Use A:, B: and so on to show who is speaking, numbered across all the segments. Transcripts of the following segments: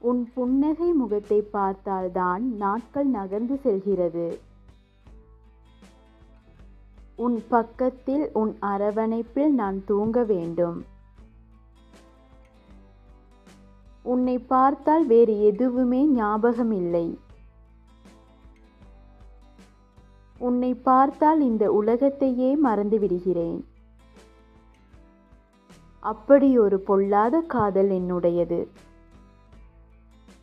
A: உன் புன்னகை முகத்தை பார்த்தால்தான் நாட்கள் நகர்ந்து செல்கிறது. உன் பக்கத்தில் உன் அரவணைப்பில் நான் தூங்க வேண்டும். உன்னை பார்த்தால் வேறு எதுவுமே ஞாபகமில்லை. உன்னை பார்த்தால் இந்த உலகத்தையே மறந்துவிடுகிறேன். அப்படி ஒரு பொல்லாத காதல் என்னுடையது.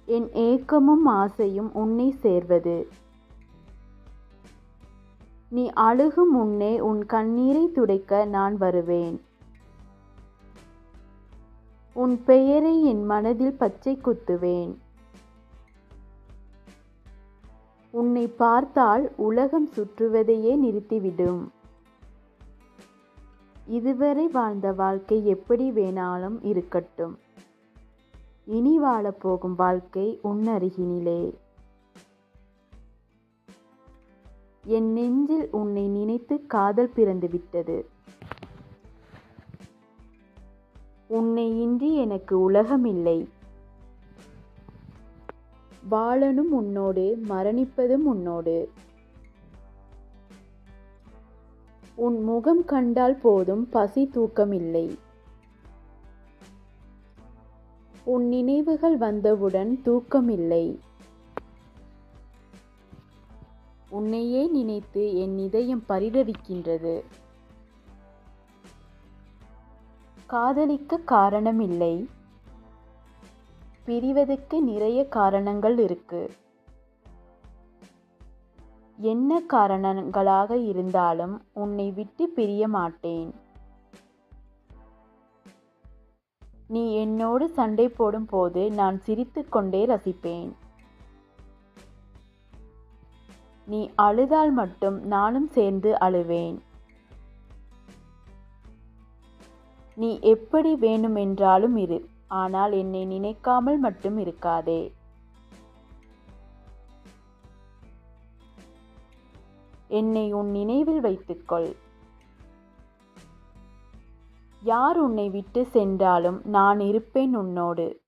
A: என் ஏக்கமும் ஆசையும் உன்னை சேர்வது. நீ அழுகும் முன்னே உன் கண்ணீரை துடைக்க நான் வருவேன். உன் பெயரை என் மனதில் பச்சை குத்துவேன். உன்னை பார்த்தால் உலகம் சுற்றுவதையே நிறுத்திவிடும். இதுவரை வாழ்ந்த வாழ்க்கை எப்படி வேணாலும் இருக்கட்டும். இனி வாழப் போகும் வாழ்க்கை உன்னருகினிலே. என் நெஞ்சில் உன்னை நினைத்து காதல் பிறந்துவிட்டது. உன்னை இன்றி எனக்கு உலகமில்லை. வாழனும் உன்னோடு மரணிப்பதும் உன்னோடு. உன் முகம் கண்டால் போதும் பசி தூக்கமில்லை. உன் நினைவுகள் வந்தவுடன் தூக்கமில்லை. உன்னையே நினைத்து என் இதயம் பரிதவிக்கின்றது. காதலிக்க காரணமில்லை. பிரிவதற்கு நிறைய காரணங்கள் இருக்கு. என்ன காரணங்களாக இருந்தாலும் உன்னை விட்டு பிரிய மாட்டேன். நீ என்னோடு சண்டை போடும் போது நான் சிரித்து கொண்டே ரசிப்பேன். நீ அழுதால் மட்டும் நானும் சேர்ந்து அழுவேன். நீ எப்படி வேணுமென்றாலும் இரு. ஆனால் என்னை நினைக்காமல் மட்டும் இருக்காதே. என்னை உன் நினைவில் வைத்துக்கொள். யார் உன்னை விட்டு சென்றாலும் நான் இருப்பேன் உன்னோடு.